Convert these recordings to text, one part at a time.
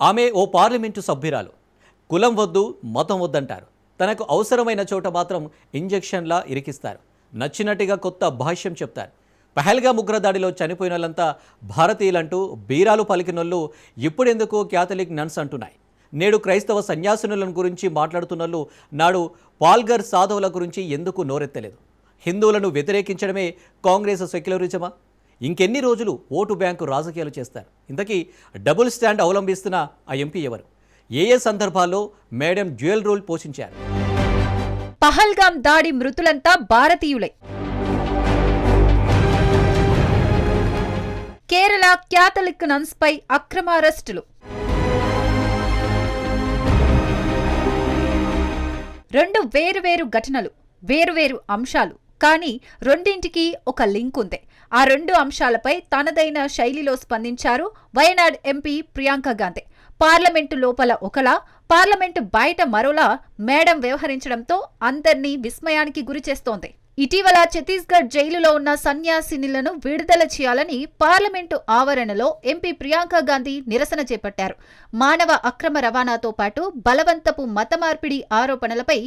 ఆమె ఓ పార్లమెంటు సభ్యురాలు. కులం వద్దు మతం వద్దంటారు. తనకు అవసరమైన చోట మాత్రం ఇంజెక్షన్లా ఇరికిస్తారు. నచ్చినట్టుగా కొత్త భాష్యం చెప్తారు. పహల్గా ఉగ్రదాడిలో దాడిలో చనిపోయిన వాళ్ళంతా భారతీయులంటూ బీరాలు పలికినోళ్ళు ఇప్పుడెందుకు క్యాథలిక్ నన్స్ అంటున్నాయి. నేడు క్రైస్తవ సన్యాసినులను గురించి మాట్లాడుతున్నోళ్ళు నాడు పాల్గర్ సాధువుల గురించి ఎందుకు నోరెత్తలేదు? హిందువులను వ్యతిరేకించడమే కాంగ్రెస్ సెక్యులరిజమా? ఇంకెన్ని రోజులు ఓటు బ్యాంకు రాజకీయాలు చేస్తారు? ఇంతకీ డబుల్ స్టాండ్ అవలంబిస్తున్న ఆ ఎంపీ ఎవరు? ఏ ఏ సందర్భాల్లో మేడం జ్యువెల్ రోల్ పోషించారు? పహల్గాం దాడి మృతులంతా భారతీయులే. కేరళ క్యాథలిక్ నన్స్ పై అక్రమ అరెస్టులు రెండు వేరువేరు ఘటనలు వేరువేరు అంశాలు. కానీ రెండింటికి ఒక లింక్ ఉంది. ఆ రెండు అంశాలపై తనదైన శైలిలో స్పందించారు వయనాడ్ ఎంపీ ప్రియాంక గాంధీ. పార్లమెంటు లోపల ఒకలా పార్లమెంటు బయట మరోలా మేడం వ్యవహరించడంతో అందర్నీ విస్మయానికి గురిచేస్తోంది. ఇటీవల ఛత్తీస్గఢ్ జైలులో ఉన్న సన్యాసినిలను విడుదల చేయాలని పార్లమెంటు ఆవరణలో ఎంపీ ప్రియాంక గాంధీ నిరసన చేపట్టారు. మానవ అక్రమ రవాణాతో పాటు బలవంతపు మత మార్పిడి ఆరోపణలపై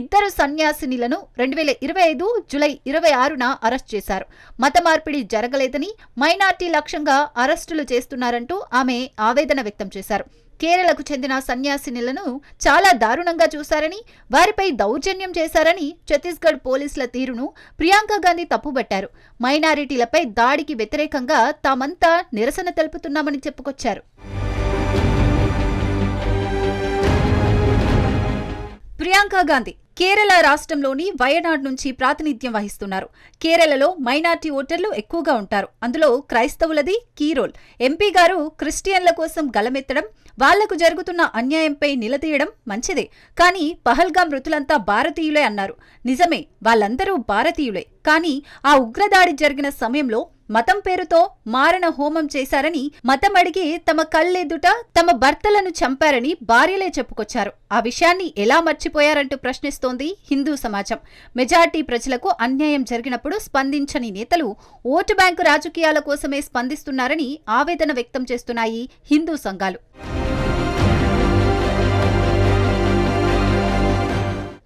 ఇద్దరు సన్యాసినిలను రెండు వేల ఇరవై ఐదు జులై ఇరవై ఆరున అరెస్ట్ చేశారు. మత మార్పిడి జరగలేదని మైనార్టీ లక్ష్యంగా అరెస్టులు చేస్తున్నారంటూ ఆమె ఆవేదన వ్యక్తం చేశారు. కేరళకు చెందిన సన్యాసినులను చాలా దారుణంగా చూశారని వారిపై దౌర్జన్యం చేశారని ఛత్తీస్గఢ్ పోలీసుల తీరును ప్రియాంక గాంధీ తప్పుబట్టారు. మైనారిటీలపై దాడికి వ్యతిరేకంగా తామంతా నిరసన తెలుపుతున్నామని చెప్పుకొచ్చారు. ప్రియాంక గాంధీ కేరళ రాష్ట్రంలోని వయనాడ్ నుంచి ప్రాతినిధ్యం వహిస్తున్నారు. కేరళలో మైనార్టీ ఓటర్లు ఎక్కువగా ఉంటారు. అందులో క్రైస్తవులది కీరోల్. ఎంపీ గారు క్రిస్టియన్ల కోసం గలమెత్తడం వాళ్ళకు జరుగుతున్న అన్యాయంపై నిలదీయడం మంచిదే. కానీ పహల్గా మృతులంతా భారతీయులే అన్నారు. నిజమే వాళ్ళందరూ భారతీయులే. కానీ ఆ ఉగ్రదాడి జరిగిన సమయంలో మతం పేరుతో మారణ హోమం చేశారని మతం అడిగి తమ కళ్ళెదుట తమ భర్తలను చంపారని భార్యలే చెప్పుకొచ్చారు. ఆ విషయాన్ని ఎలా మర్చిపోయారంటూ ప్రశ్నిస్తోంది హిందూ సమాజం. మెజార్టీ ప్రజలకు అన్యాయం జరిగినప్పుడు స్పందించని నేతలు ఓటు బ్యాంకు రాజకీయాల కోసమే స్పందిస్తున్నారని ఆవేదన వ్యక్తం చేస్తున్నాయి హిందూ సంఘాలు.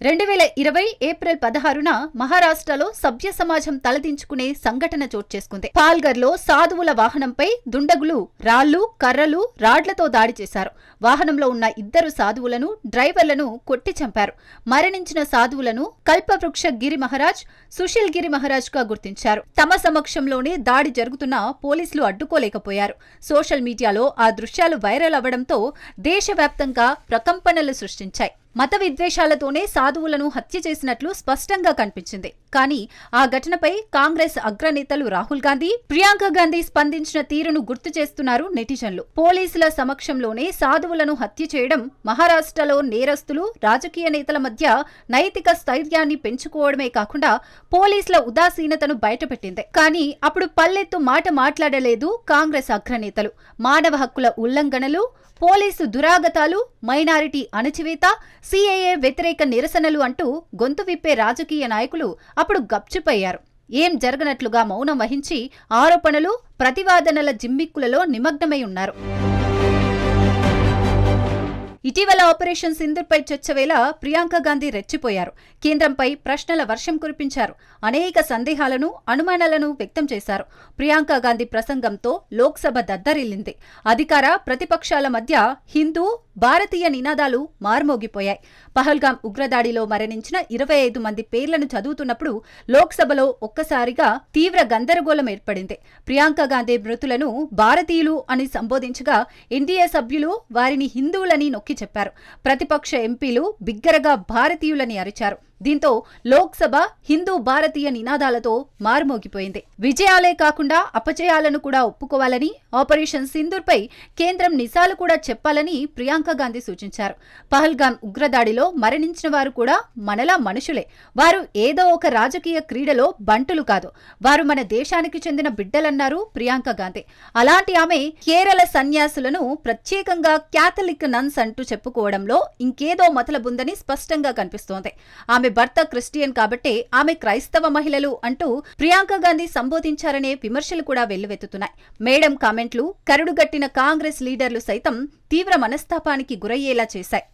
రెండు వేల ఇరవై ఏప్రిల్ పదహారున మహారాష్ట్రలో సభ్య సమాజం తలదించుకునే సంఘటన చోటు చేసుకుంది. పాల్గర్లో సాధువుల వాహనంపై దుండగులు రాళ్ళు కర్రలు రాడ్లతో దాడి చేశారు. వాహనంలో ఉన్న ఇద్దరు సాధువులను డ్రైవర్లను కొట్టి చంపారు. మరణించిన సాధువులను కల్పవృక్ష గిరి మహారాజ్ సుశీల్ గిరి మహారాజ్గా గుర్తించారు. తమ సమక్షంలోనే దాడి జరుగుతున్న పోలీసులు అడ్డుకోలేకపోయారు. సోషల్ మీడియాలో ఆ దృశ్యాలు వైరల్ అవ్వడంతో దేశవ్యాప్తంగా ప్రకంపనలు సృష్టించాయి. మత విద్వేషాలతోనే సాధువులను హత్య చేసినట్లు స్పష్టంగా కనిపించింది. కానీ ఆ ఘటనపై కాంగ్రెస్ అగ్రనేతలు రాహుల్ గాంధీ ప్రియాంక గాంధీ స్పందించిన తీరును గుర్తు చేస్తున్నారు నెటిజన్లు. పోలీసుల సమక్షంలోనే సాధువులను హత్య చేయడం మహారాష్ట్రలో నేరస్తులు రాజకీయ నేతల మధ్య నైతిక స్థైర్యాన్ని పెంచుకోవడమే కాకుండా పోలీసుల ఉదాసీనతను బయటపెట్టింది. కానీ అప్పుడు పల్లెత్తు మాట మాట్లాడలేదు కాంగ్రెస్ అగ్రనేతలు. మానవ హక్కుల ఉల్లంఘనలు పోలీసు దురాగతాలు మైనారిటీ అణచివేత సీఏఏ వ్యతిరేక నిరసనలు అంటూ గొంతు విప్పే రాజకీయ నాయకులు అప్పుడు గప్చుపయ్యారు. ఏం జరగనట్లుగా మౌనం వహించి ఆరోపణలు ప్రతివాదనల జిమ్మిక్కులలో నిమగ్నమై ఉన్నారు. ఇటీవల ఆపరేషన్ సింధుపై చర్చ వేళ ప్రియాంక గాంధీ రెచ్చిపోయారు. కేంద్రంపై ప్రశ్నల వర్షం కురిపించారు. అనేక సందేహాలను అనుమానాలను వ్యక్తం చేశారు. ప్రియాంక గాంధీ ప్రసంగంతో లోక్సభ దద్దరిల్లింది. అధికార ప్రతిపక్షాల మధ్య హిందూ భారతీయ నినాదాలు మార్మోగిపోయాయి. పహల్గాం ఉగ్రదాడిలో మరణించిన ఇరవై ఐదు మంది పేర్లను చదువుతున్నప్పుడు లోక్సభలో ఒక్కసారిగా తీవ్ర గందరగోళం ఏర్పడింది. ప్రియాంక గాంధీ మృతులను భారతీయులు అని సంబోధించగా ఎన్డీఏ సభ్యులు వారిని హిందువులని నొక్కి చెప్పారు. ప్రతిపక్ష ఎంపీలు బిగ్గరగా భారతీయులని అరిచారు. దీంతో లోక్సభ హిందూ భారతీయ నినాదాలతో మారుమోగిపోయింది. విజయాలే కాకుండా అపజయాలను కూడా ఒప్పుకోవాలని ఆపరేషన్ సింధూర్పై కేంద్రం నిజాలు కూడా చెప్పాలని ప్రియాంక గాంధీ సూచించారు. పహల్గాం ఉగ్రదాడిలో మరణించిన వారు కూడా మనలా మనుషులే. వారు ఏదో ఒక రాజకీయ క్రీడలో బంటులు కాదు. వారు మన దేశానికి చెందిన బిడ్డలన్నారు ప్రియాంక గాంధీ. అలాంటి ఆమె కేరళ సన్యాసులను ప్రత్యేకంగా క్యాథలిక్ నన్స్ అంటూ చెప్పుకోవడంలో ఇంకేదో మతలబుందని స్పష్టంగా కనిపిస్తోంది. ఆమె ఆమె భర్త క్రిస్టియన్ కాబట్టే ఆమె క్రైస్తవ మహిళలు అంటూ ప్రియాంక గాంధీ సంబోధించారనే విమర్శలు కూడా వెల్లువెత్తుతున్నాయి. మేడం కామెంట్లు కరుడుగట్టిన కాంగ్రెస్ లీడర్లు సైతం తీవ్ర మనస్తాపానికి గురయ్యేలా చేశాయి.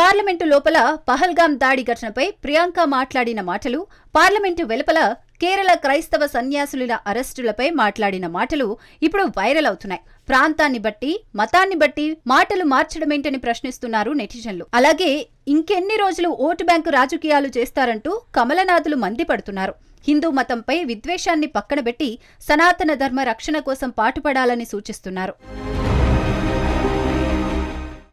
పార్లమెంటు లోపల పహల్గాం దాడి ఘటనపై ప్రియాంక మాట్లాడిన మాటలు పార్లమెంటు వెలుపల కేరళ క్రైస్తవ సన్యాసుల అరెస్టులపై మాట్లాడిన మాటలు ఇప్పుడు వైరల్ అవుతున్నాయి. ప్రాంతాన్ని బట్టి మతాన్ని బట్టి మాటలు మార్చడమేంటని ప్రశ్నిస్తున్నారు నెటిజన్లు. అలాగే ఇంకెన్ని రోజులు ఓటు బ్యాంకు రాజకీయాలు చేస్తారంటూ కమలనాథులు మండిపడుతున్నారు. హిందూ మతంపై విద్వేషాన్ని పక్కనబెట్టి సనాతన ధర్మ రక్షణ కోసం పాటుపడాలని సూచిస్తున్నారు.